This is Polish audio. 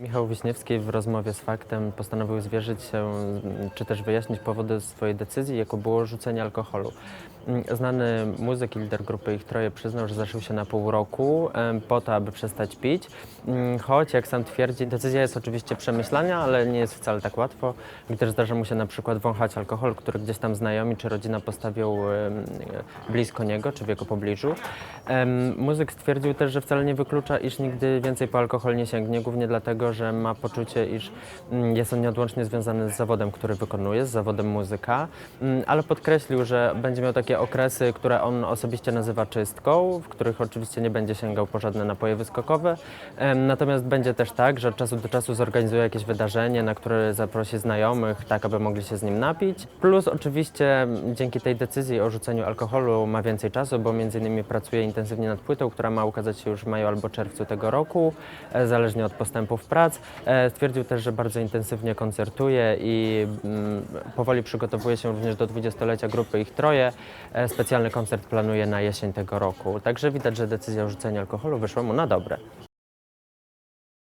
Michał Wiśniewski w rozmowie z faktem postanowił zwierzyć się, czy też wyjaśnić powody swojej decyzji, jaką było rzucenie alkoholu. Mm, Znany muzyk i lider grupy Ich Troje przyznał, że zaszył się na pół roku po to, aby przestać pić, Mm, choć jak sam twierdzi, decyzja jest oczywiście przemyślania, ale nie jest wcale tak łatwo, gdyż zdarza mu się na przykład wąchać alkohol, który gdzieś tam znajomi czy rodzina postawią em, blisko niego, czy w jego pobliżu. Muzyk stwierdził też, że wcale nie wyklucza, iż nigdy więcej po alkohol nie sięgnie, głównie dlatego, że ma poczucie, iż mm, jest on nieodłącznie związany z zawodem, który wykonuje, z zawodem muzyka, Mm, ale podkreślił, że będzie miał takie okresy, które on osobiście nazywa czystką, w których oczywiście nie będzie sięgał po żadne napoje wyskokowe, natomiast będzie też tak, że od czasu do czasu zorganizuje jakieś wydarzenie, na które zaprosi znajomych, tak aby mogli się z nim napić. Plus oczywiście mm, dzięki tej decyzji o rzuceniu alkoholu ma więcej czasu, bo między innymi pracuje intensywnie nad płytą, która ma ukazać się już w maju albo czerwcu tego roku, e, zależnie od postępów prac. E, Stwierdził też, że bardzo intensywnie koncertuje i mm, powoli przygotowuje się również do 20-lecia grupy Ich Troje. E, Specjalny koncert planuje na jesień tego roku. Także widać, że decyzja o rzuceniu alkoholu wyszła mu na dobre.